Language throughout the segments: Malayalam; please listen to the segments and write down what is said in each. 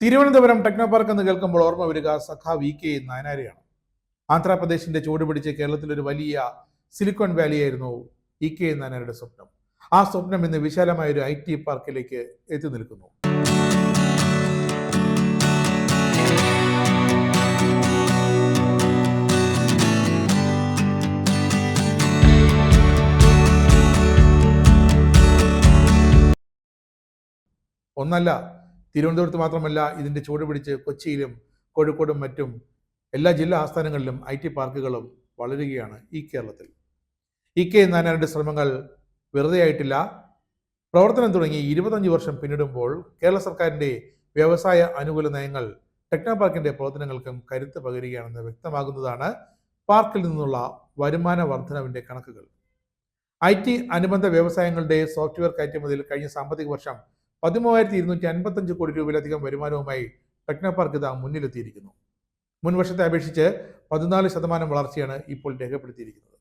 തിരുവനന്തപുരം ടെക്നോ പാർക്ക് എന്ന് കേൾക്കുമ്പോൾ ഓർമ്മ വരിക സഖാ വി കെ നായനാരെയാണ്. ആന്ധ്രാപ്രദേശിന്റെ ചൂട് പിടിച്ച് കേരളത്തിൽ ഒരു വലിയ സിലിക്കോൺ വാലി ആയിരുന്നു ഇ കെ നായനാരുടെ സ്വപ്നം. ആ സ്വപ്നം ഇന്ന് വിശാലമായ ഒരു ഐ ടി പാർക്കിലേക്ക് എത്തി നിൽക്കുന്നു. ഒന്നല്ല തിരുവനന്തപുരത്ത് മാത്രമല്ല ഇതിന്റെ ചൂട് പിടിച്ച് കൊച്ചിയിലും കോഴിക്കോടും മറ്റും എല്ലാ ജില്ലാ ആസ്ഥാനങ്ങളിലും ഐ ടി പാർക്കുകളും വളരുകയാണ് ഈ കേരളത്തിൽ. ഇ കെ ശ്രമങ്ങൾ വെറുതെ ആയിട്ടില്ല. പ്രവർത്തനം തുടങ്ങി ഇരുപത്തഞ്ച് വർഷം പിന്നിടുമ്പോൾ കേരള സർക്കാരിന്റെ വ്യവസായ അനുകൂല നയങ്ങൾ ടെക്നോ പ്രവർത്തനങ്ങൾക്കും കരുത്ത് പകരുകയാണെന്ന് വ്യക്തമാകുന്നതാണ് പാർക്കിൽ നിന്നുള്ള വരുമാന വർധനവിന്റെ കണക്കുകൾ. ഐ ടി അനുബന്ധ വ്യവസായങ്ങളുടെ സോഫ്റ്റ്വെയർ കയറ്റുമതിയിൽ കഴിഞ്ഞ സാമ്പത്തിക വർഷം പതിമൂവായിരത്തി ഇരുന്നൂറ്റി അൻപത്തഞ്ച് കോടി രൂപയിലധികം വരുമാനവുമായി ടെക്നോ പാർക്ക് ഇതാ മുന്നിലെത്തിയിരിക്കുന്നു. മുൻവർഷത്തെ അപേക്ഷിച്ച് പതിനാല് ശതമാനം വളർച്ചയാണ് ഇപ്പോൾ രേഖപ്പെടുത്തിയിരിക്കുന്നത്.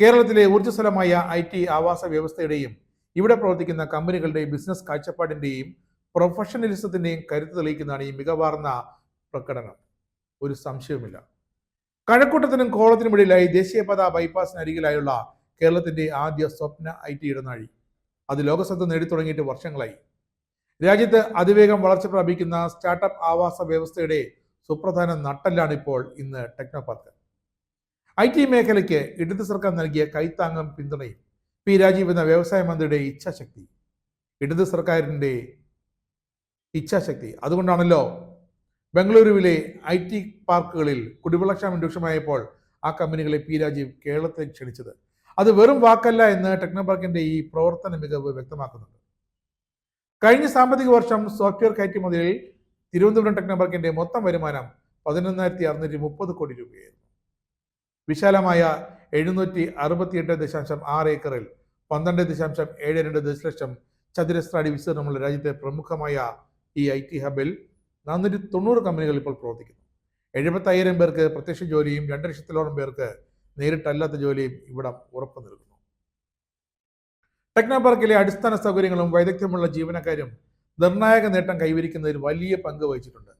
കേരളത്തിലെ ഊർജസ്വലമായ ഐ ടി ആവാസ വ്യവസ്ഥയുടെയും ഇവിടെ പ്രവർത്തിക്കുന്ന കമ്പനികളുടെയും ബിസിനസ് കാഴ്ചപ്പാടിന്റെയും പ്രൊഫഷണലിസത്തിന്റെയും കരുത്ത് തെളിയിക്കുന്നതാണ് ഈ മികവാർന്ന പ്രകടനം. ഒരു സംശയവുമില്ല. കഴക്കൂട്ടത്തിനും കോളത്തിനുമിടയിലായി ദേശീയപാത ബൈപ്പാസിന് അരികിലായുള്ള കേരളത്തിന്റെ ആദ്യ സ്വപ്ന ഐ ടി ഇടനാഴി. അത് ലോകശ്രദ്ധ നേടിത്തുടങ്ങിയിട്ട് വർഷങ്ങളായി. രാജ്യത്ത് അതിവേഗം വളർച്ച പ്രാപിക്കുന്ന സ്റ്റാർട്ടപ്പ് ആവാസ വ്യവസ്ഥയുടെ സുപ്രധാന നട്ടല്ലാണ് ഇപ്പോൾ ഇന്ന് ടെക്നോപാർക്ക്. ഐ ടി മേഖലയ്ക്ക് ഇടത് സർക്കാർ നൽകിയ കൈത്താങ്ങും പിന്തുണയും പി രാജീവ് എന്ന വ്യവസായ മന്ത്രിയുടെ ഇച്ഛാശക്തി. ഇടത് സർക്കാരിന്റെ ഇച്ഛാശക്തി. അതുകൊണ്ടാണല്ലോ ബംഗളൂരുവിലെ ഐ ടി പാർക്കുകളിൽ കുടിവെള്ളക്ഷാമം രൂക്ഷമായപ്പോൾ ആ കമ്പനികളെ പി രാജീവ് കേരളത്തിലേക്ക് ക്ഷണിച്ചത്. അത് വെറും വാക്കല്ല എന്ന് ടെക്നോപാർക്കിന്റെ ഈ പ്രവർത്തന മികവ് വ്യക്തമാക്കുന്നുണ്ട്. കഴിഞ്ഞ സാമ്പത്തിക വർഷം സോഫ്റ്റ്വെയർ കയറ്റുമതിയിൽ തിരുവനന്തപുരം ടെക്നോപാർക്കിന്റെ മൊത്തം വരുമാനം പതിനൊന്നായിരത്തി അറുന്നൂറ്റി മുപ്പത് കോടി രൂപയായിരുന്നു. വിശാലമായ എഴുന്നൂറ്റി അറുപത്തിയെട്ട് ദശാംശം ആറ് ഏക്കറിൽ പന്ത്രണ്ട് ദശാംശം ഏഴ് രണ്ട് ദശലക്ഷം ചതുരശ്ര അടി വിസ്തീർണമുള്ള രാജ്യത്തെ പ്രമുഖമായ ഈ ഐ ടി ഹബിൽ നാനൂറ്റി തൊണ്ണൂറ് കമ്പനികൾ ഇപ്പോൾ പ്രവർത്തിക്കുന്നു. എഴുപത്തയ്യായിരം പേർക്ക് പ്രത്യക്ഷ ജോലിയും രണ്ട് ലക്ഷത്തിലോളം പേർക്ക് നേരിട്ടല്ലാത്ത ജോലിയും ഇവിടെ ഉറപ്പു നൽകുന്നു. ടെക്നോ പാർക്കിലെ അടിസ്ഥാന സൗകര്യങ്ങളും വൈദഗ്ധ്യമുള്ള ജീവനക്കാരും നിർണായക നേട്ടം കൈവരിക്കുന്നതിൽ വലിയ പങ്ക് വഹിച്ചിട്ടുണ്ട്.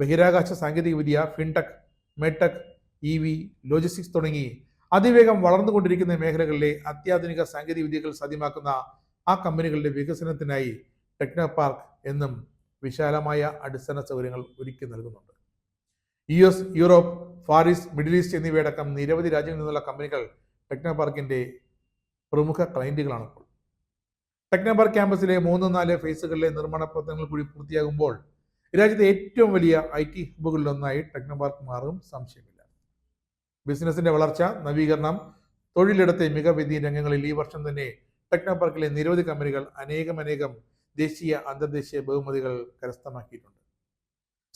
ബഹിരാകാശ സാങ്കേതികവിദ്യ fintech medtech E V logistics തുടങ്ങി അതിവേഗം വളർന്നുകൊണ്ടിരിക്കുന്ന മേഖലകളിലെ അത്യാധുനിക സാങ്കേതിക വിദ്യകൾ സാധ്യമാക്കുന്ന ആ കമ്പനികളുടെ വികസനത്തിനായി ടെക്നോ പാർക്ക് എന്നും വിശാലമായ അടിസ്ഥാന സൗകര്യങ്ങൾ ഒരുക്കി നൽകുന്നുണ്ട്. യു എസ് യൂറോപ്പ് ഫാറിസ് മിഡിൽ ഈസ്റ്റ് എന്നിവയടക്കം നിരവധി രാജ്യങ്ങളിൽ നിന്നുള്ള കമ്പനികൾ ടെക്നോ പാർക്കിന്റെ പ്രമുഖ ക്ലയന്റുകളാണ് ഇപ്പോൾ. ടെക്നോ പാർക്ക് ക്യാമ്പസിലെ മൂന്ന് നാല് ഫേസുകളിലെ നിർമ്മാണ പ്രവർത്തനങ്ങൾ കൂടി പൂർത്തിയാകുമ്പോൾ രാജ്യത്തെ ഏറ്റവും വലിയ ഐ ടി ഹബുകളിലൊന്നായി ടെക്നോപാർക്ക് മാറും സംശയമില്ല. ബിസിനസിന്റെ വളർച്ച നവീകരണം തൊഴിലിടത്തെ മികവിധി രംഗങ്ങളിൽ ഈ വർഷം തന്നെ ടെക്നോപാർക്കിലെ നിരവധി കമ്പനികൾ അനേകം അനേകം ദേശീയ അന്തർദേശീയ ബഹുമതികൾ കരസ്ഥമാക്കിയിട്ടുണ്ട്.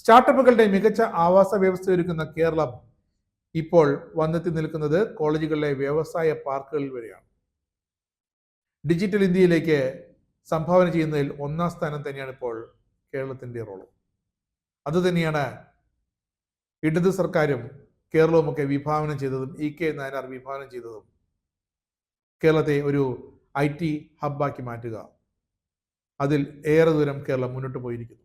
സ്റ്റാർട്ടപ്പുകളുടെ മികച്ച ആവാസ വ്യവസ്ഥ ഒരുക്കുന്ന കേരളം ഇപ്പോൾ വന്നെത്തി നിൽക്കുന്നത് കോളേജുകളിലെ വ്യവസായ പാർക്കുകളിൽ വരെയാണ്. ഡിജിറ്റൽ ഇന്ത്യയിലേക്ക് സംഭാവന ചെയ്യുന്നതിൽ ഒന്നാം സ്ഥാനം തന്നെയാണ് ഇപ്പോൾ കേരളത്തിന്റെ റോളും. അതുതന്നെയാണ് ഇടതു സർക്കാരും കേരളവുമൊക്കെ വിഭാവനം ചെയ്തതും ഇ കെ നായനാർ വിഭാവനം ചെയ്തതും കേരളത്തെ ഒരു ഐ ടി ഹബ്ബാക്കി മാറ്റുക. അതിൽ ഏറെ ദൂരം കേരളം മുന്നോട്ട് പോയിരിക്കുന്നു.